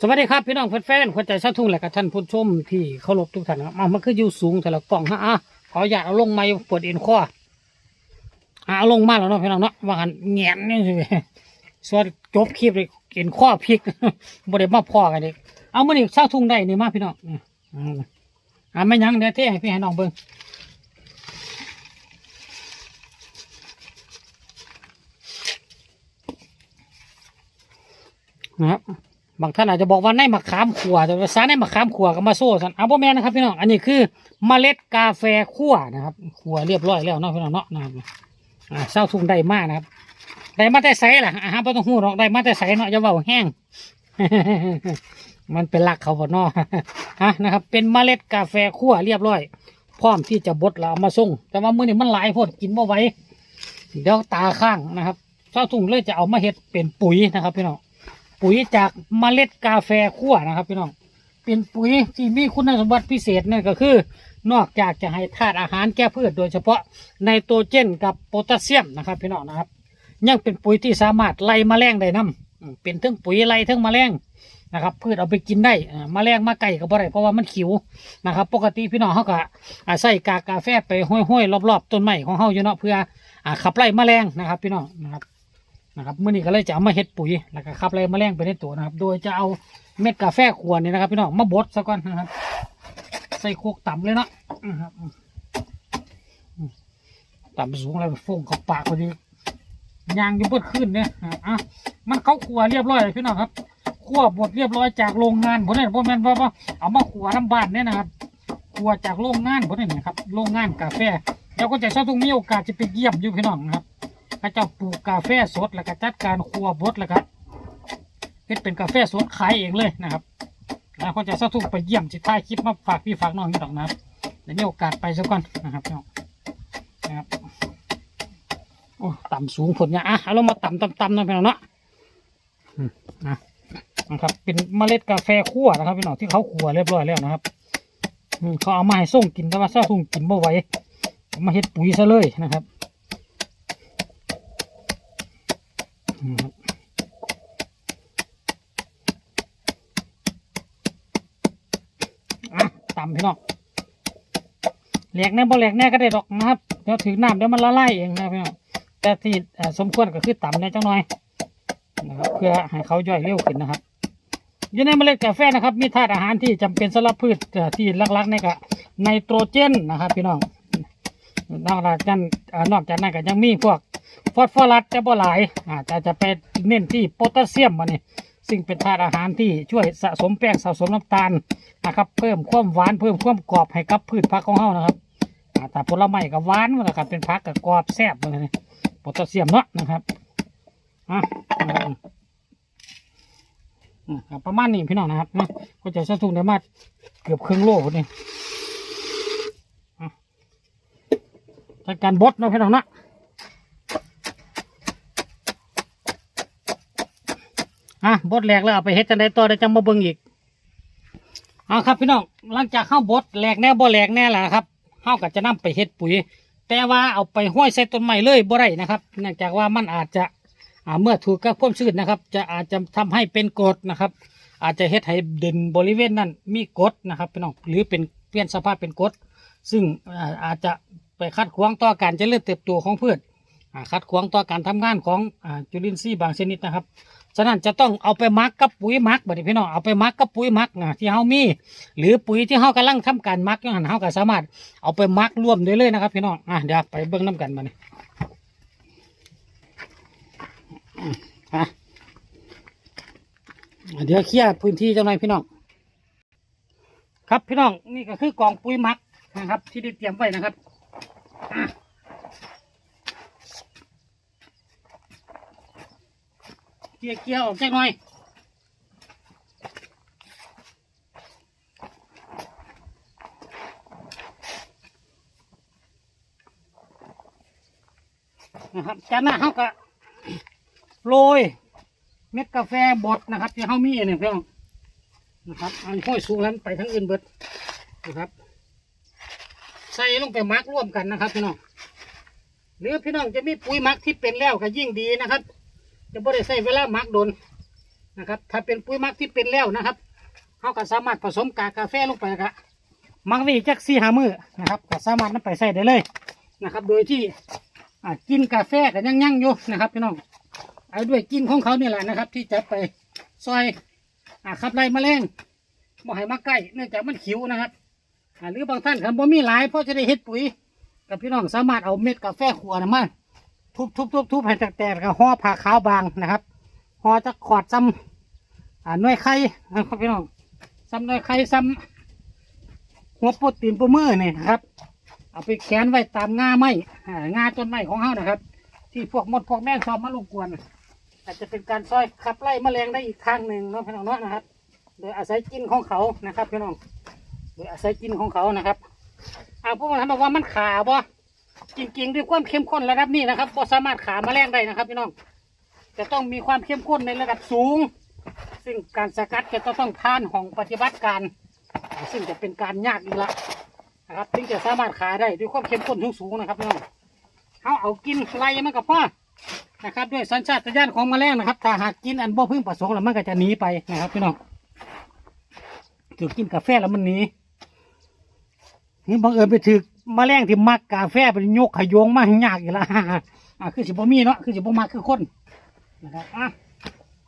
สวัสดีครับพี่น้องแฟนๆคนใจชาทุ่งและกับท่านผู้ชมที่เคารพทุกท่านครับเอามันคืออยู่สูงแต่ละกล่องฮะอะขออยากเอาลงไม้ปวดเอ็นข้ออะเอาลงมาแล้วเนาะพี่น้องเนาะว่ากันแงนนี่สิส่วนจบคลิปเลยเอ็นข้อพลิกบ่ได้มาพอกันเด็กเอามานี่ชาทุ่งได้นี่มาพี่น้องอ่าไม่ยังเดี๋ยวเท่ให้พี่ให้น้องเบิ่งนะครับ บางท่านอาจจะบอกว่าในมะขามขั่วแต่ภาษาในมะขามขั่วก็มาโซ่สันเอาบ่แม่นนะครับพี่น้องอันนี้คือเมล็ดกาแฟขั่วนะครับขั่วเรียบร้อยแล้วเนาะพี่น้องเนาะนะครับอ่าเศร้าทุ่งได้มากนะครับได้มาแต่ใสล่ะอ่าฮะบ่ต้องหูหรอกได้มาแต่ใสเนาะจะเว้าแห้ง มันเป็นหลักเขาบ่เนาะฮะนะครับ เป็นเมล็ดกาแฟขั่วเรียบร้อย พร้อมที่จะบดแล้วเอามาส่ง แต่ว่ามื้อนี้มันหลายพดกินบ่ไหวเดี๋ยวตาข้างนะครับเศร้าทุ่งเลยจะเอามาเฮ็ดเป็นปุ๋ยนะครับพี่น้อง ปุ๋ยจากเมล็ดกาแฟคั่วนะครับพี่น้อง เป็นปุ๋ยที่มีคุณสมบัติพิเศษนั่นก็คือ นอกจากจะให้ธาตุอาหารแก้พืชโดยเฉพาะไนโตรเจนกับโพแทสเซียมนะครับพี่น้องนะครับ ยังเป็นปุ๋ยที่สามารถไล่แมลงได้นํอืมเป็นทั้งปุ๋ยไล่ทั้งแมลงนะครับพืชเอาไปกินได้อ่าแมลงมาไก่ก็บ่ได้เพราะว่ามันขิวนะครับปกติพี่น้องเขาก็ใส่กากกาแฟไปห้อยๆรอบๆต้นไม้ของเขาอยู่เนาะเพื่ออขับไล่แมลงนะครับพี่น้องนะครับ นะครับเมื่อนี้ก็เลยจะเอามาเฮ็ดปุ๋ยแล้วก็ขับไล่แมลงไปในตัวนะครับ โดยจะเอาเม็ดกาแฟขวดนี่นะครับ พี่น้องมาบดซะก่อนนะครับ ใส่โคกต่ำเลยเนาะนะครับต่ำสูงอะไรฟงเข้าปากพอดียางยุ่เบิดขึ้นเนี่ยอะมันเขาขัวเรียบร้อยเลยพี่น้องครับขัวบดเรียบร้อยจากโรงงานผมเนี่ยผมแม่นว่าเอามาขัวน้ำบ้านเนี่ยนะครับขัวจากโรงงานผมเนี่ยนะครับโรงงานกาแฟแล้วก็จะชอบทุกมีโอกาสจะไปเยี่ยมอยู่พี่น้องนะครับ ขาเจ้าปลูกกาแฟสดแล้วก็จัดการครัวบดแล้วก็เฮ็ดเป็นกาแฟสดขายเองเลยนะครับแล้วเขาจะเศร้าทุกไปเยี่ยมสิท้ายคลิปมาฝากพี่ฝากน้องนี่ดอกนะเดี๋ยวมีโอกาสไปสักก่อนนะครับน้องนะครับโอ้ต่ำสูงผลเนี่ยอะเอาลงมาต่ำต่ำต่ำหนะพี่น้องเนาะนะนะครับ เป็นเมล็ดกาแฟคั่วนะครับพี่น้องที่เขาคั่วเรียบร้อยแล้วนะครับอืมเขาเอามาให้ส่งกินแต่ว่าเศร้าทุ่งกินบ่ไหวมาเฮ็ดปุ๋ยซะเลยนะครับ อืมครับอะตำพี่น้องแหลกแน่บ่แหลกแน่ก็ได้ดอกนะครับเดี๋ยวถือน้ำเดี๋ยวมันละลายเองนะพี่น้องแต่ที่สมควรก็คือต่ำเนี่ยจังหน่อยนะครับเพื่อให้เขาย่อยเร็วขึ้นนะครับอยู่ในเมล็ดกาแฟนะครับ มีธาตุอาหารที่จำเป็นสำหรับพืชที่ลักๆในก็ไนโตรเจนนะครับ พี่น้องนอกจากนั้นนอกจากนั้นก็ยังมีพวก ฟอสฟอรัสจะบ่หลายอาจจะจะไปเน้นที่โพแทสเซียมมาเนี่ยซึ่งเป็นธาตุอาหารที่ช่วยสะสมแป้งสะสมน้ำตาลนะครับ เพิ่มความหวานเพิ่มความกรอบให้กับพืชผักของเฮานะครับอ่าแต่ผลไม้กับหวานนะครับเป็นผักกับกรอบแซ่บเลยโพแทสเซียมเนาะนะครับอะประมาณนี้พี่น้องนะครับนะก็จะสะทุนได้มาเกือบครึ่งโลพอดีอ่จัดการบดเนาะพี่น้องนะ อะบดแหลกแล้วเอาไปเฮ็ดจังไดต่อได้จังมาเบิ่งอีกเอาครับพี่น้องหลังจากเข้าบดแหลกแน่บ่แหลกแน่แหละครับเฮาก็จะนำไปเฮ็ดปุ๋ย แต่ว่าเอาไปห้อยใส่ต้นไม้เลยบ่ได้นะครับ เนื่องจากว่ามันอาจจะอ่าเมื่อถูกกับความชื้นนะครับ จะอาจจะทำให้เป็นกรดนะครับ อาจจะเฮ็ดให้ดินบริเวณนั้นมีกรดนะครับพี่น้องหรือเป็นเปลี่ยนสภาพเป็นกรดซึ่งอาจจะไปขัดขวางต่อการเจริญเติบโตของพืชอ่าขัดขวางต่อการทำงานของอ่าจุลินทรีย์บางชนิดนะครับ ฉะนั้นจะต้องเอาไปมักกับปุ๋ยมักบัดนี้พี่น้องเอาไปมักกับปุ๋ยมักนะที่เฮามี หรือปุ๋ยที่เฮากำลังทำการมักยู่หันเฮาก็สามารถเอาไปมักร่วมได้เลยนะครับ พี่น้องอะเดี๋ยวไปเบิ่งน้ำกันมานี่อืมอะเดี๋ยวเคลียร์พื้นที่จังหน่อยพี่น้องครับพี่น้องนี่ก็คือกองปุ๋ยมักนะครับ ที่ได้เตรียมไว้นะครับอะเกี่ยเกี่ยวออกจักหน่อยนะครับจากนั้นเขาก็โรยเม็ดกาแฟบดนะครับ ที่เขามีเนี่ยพี่น้องนะครับอันห้อยสูงนั้นไปทั้งอื่นเบิดนะครับ ใส่ลงไปหมักร่วมกันนะครับพี่น้องหรือพี่น้องจะมีปุ๋ยหมักที่เป็นแล้วก็ยิ่งดีนะครับ จะบ่ได้ใส่เวลาหมักโดนนะครับ ถ้าเป็นปุ๋ยหมักที่เป็นแล้วนะครับเขาก็สามารถผสมกากกาแฟลงไปแล้วก็มักไว้อีกจักสี่หามือนะครับก็สามารถนำไปใส่ได้เลยนะครับ โดยที่อ่ากินกาแฟก็ยังยั่งๆอยู่นะครับพี่น้องเอาด้วยกินของเขาเนี่แหละนะครับ ที่จะไปซอยอ่าขับไล่แมลงบ่ให้มาใกล้เนื่องจากมันขิวนะครับอ่าหรือบางท่านคันบ่มีหลายเพราะจะได้เฮ็ดปุ๋ยกับพี่น้องสามารถเอาเม็ดกาแฟขวดน่ะมา ทุบทุบทุบทุบให้แตกๆแล้วก็ห่อผ้าขาวบางนะครับห่อจะขอดซ้ำอ่าหน่วยไข่นะครับพี่น้องซ้ำหน่วยไข่ซ้ำหัวปุดตีนปูมือนี่นะครับ เอาไปแขวนไว้ตามง่าไม้อ่าต้นไม้ของเฮานะครับ ที่พวกมดพวกแมงชอบมารบกวนอาจจะเป็นการซอยขับไล่แมลงได้อีกทางหนึ่งนะพี่น้องเนาะนะครับ โดยอาศัยกินของเขานะครับพี่น้องโดยอาศัยกินของเขานะครับอ่าพวกมันบอกว่ามันขาบ่ จริงๆด้วยความเข้มข้นระดับนี้นะครับบ่สามารถขาแมลงได้นะครับพี่น้องจะต้องมีความเข้มข้นในระดับสูง ซึ่งการสกัดจะต้องผ่านของปฏิบัติการ ซึ่งจะเป็นการยากอีกละนะครับถึงจะสามารถขายได้ด้วยความเข้มข้นสูงๆนะครับพี่น้องเขาเอากินไล่มันกับพ่อนะครับด้วยสัญชาตญาณของแมลงนะครับถ้าหากกินอันบ่พึ่งประสงค์แล้วมันก็จะหนีไปนะครับพี่น้องถือกินกาแฟแล้วมันหนีนี่บังเอิญไปถือ แมลงที่มักกาแฟไปยกขยงมาให้ยากอีกละอ่าคือสิบ่มีเนาะคือสิบ่มักคือคนนะครับอะ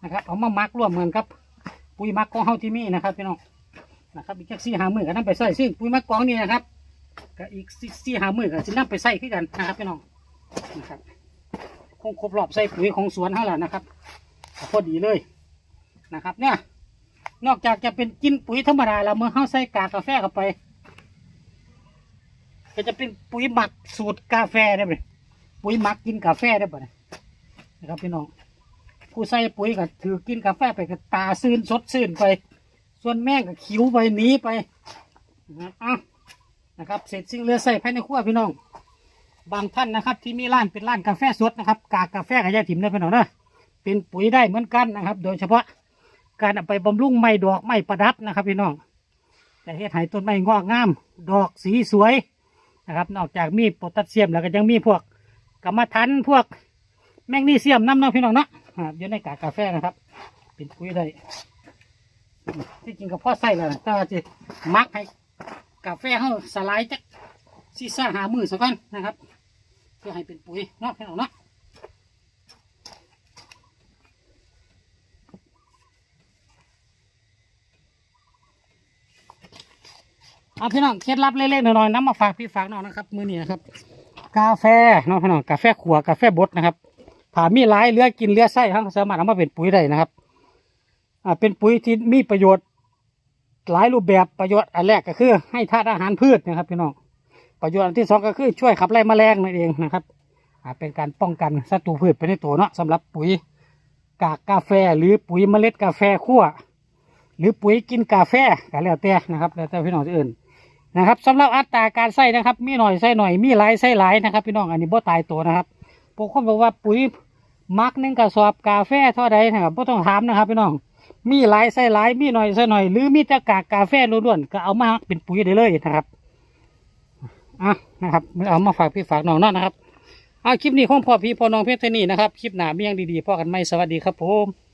นะครับเอามามักร่วมกันครับ ปุ๋ยมักของเฮาที่มีนะครับพี่น้องนะครับอีกจักสี่หามือก็นำไปใส่ซึ่งปุ๋ยมักกองนี่นะครับก็อีกสี่หามือก็สินำไปใส่คือกันนะครับพี่น้องนะครับคงครบรอบใส่ปุ๋ยของสวนเฮาแล้วนะครับพอดีเลยนะครับเนี่ยนอกจากจะเป็นกินปุ๋ยธรรมดาแล้วเมื่อเฮาใส่กากกาแฟเข้าไป ก็จะเป็นปุ๋ยหมักสูตรกาแฟได้ไหมปุ๋ยหมักกินกาแฟได้ปะเนี่ยนะครับพี่น้องผู้ใส่ปุ๋ยก็ถือกินกาแฟไปก็ตาซื่นสดซื่นไป ส่วนแม่ก็คิ้วไปหนีไปนะครับอะนะครับ เสร็จสิ่งเหลือใส่ภายในครัวพี่น้อง บางท่านนะครับ ที่มีร้านเป็นร้านกาแฟสดนะครับ กากกาแฟกับยาถิ่มได้พี่น้องนะเป็นปุ๋ยได้เหมือนกันนะครับ โดยเฉพาะการเอาไปบำรุงไม้ดอกไม้ประดับนะครับ พี่น้องแต่เฮ็ดให้ต้นไม้งอกงาม ดอกสีสวย นะครับนอกจากมีโพแทสเซียมแล้วก็ยังมีพวกกรรมฐานพวกแมกนีเซียมน้ำน้องพี่น้องเนาะอยู่ในกากกาแฟนะครับ เป็นปุ๋ยได้ที่จริงก็พอใส่แล้วนะแต่ว่าจะมักให้กาแฟเขาสลายจากซีซ่าหามือสักก่อนนะครับ เพื่อให้เป็นปุ๋ยเนาะพี่น้องเนาะ เอาพี่น้องเคล็ดลับเล็กๆน้อยๆน้ำมาฝากพี่ฝากน้องนะครับ มือนี้นะครับ กาแฟเนาะพี่น้องกาแฟขัวกาแฟบดนะครับถ้ามีหลายเลือกินเลือไส้ทั้งสามารถเอามาเป็นปุ๋ยได้นะครับอ่าเป็นปุ๋ยที่มีประโยชน์ หลายรูปแบบประโยชน์อันแรกก็คือ ให้ธาตุอาหารพืชนะครับพี่น้องประโยชน์อันที่สองก็คือช่วยขับไล่แมลงนั่นเองนะครับอ่าเป็นการป้องกันศัตรูพืชไปในตัวเนาะสำหรับปุ๋ยกากกาแฟหรือปุ๋ยเมล็ดกาแฟคั่วหรือปุ๋ยกินกาแฟก็แล้วแต่นะครับแล้วแต่พี่น้องจะเอื่น นะครับสำหรับอัตราการใส่นะครับ มีหน่อยใส่หน่อยมีหลายใส่หลายนะครับ พี่น้องอันนี้บ่ตายตัวนะครับบางคนบอกว่าปุ๋ยมักหนึ่งกระสอบกาแฟเท่าใดนะครับไ่ต้องถามนะครับ พี่น้องมีหลายใส่หลายมีหน่อยใส่หน่อย หรือมีแต่กากกาแฟล้วนๆก็เอามาเป็นปุ๋ยได้เลยนะครับอะนะครับเอามาฝากพี่ฝากน้องนาะนะครับเอาคลิปนี้ของพ่อพี่พ่อน้องเพชรเทนี่นะครับคลิปหน้ามียงดีๆพ่อกันไหมสวัสดีครับผม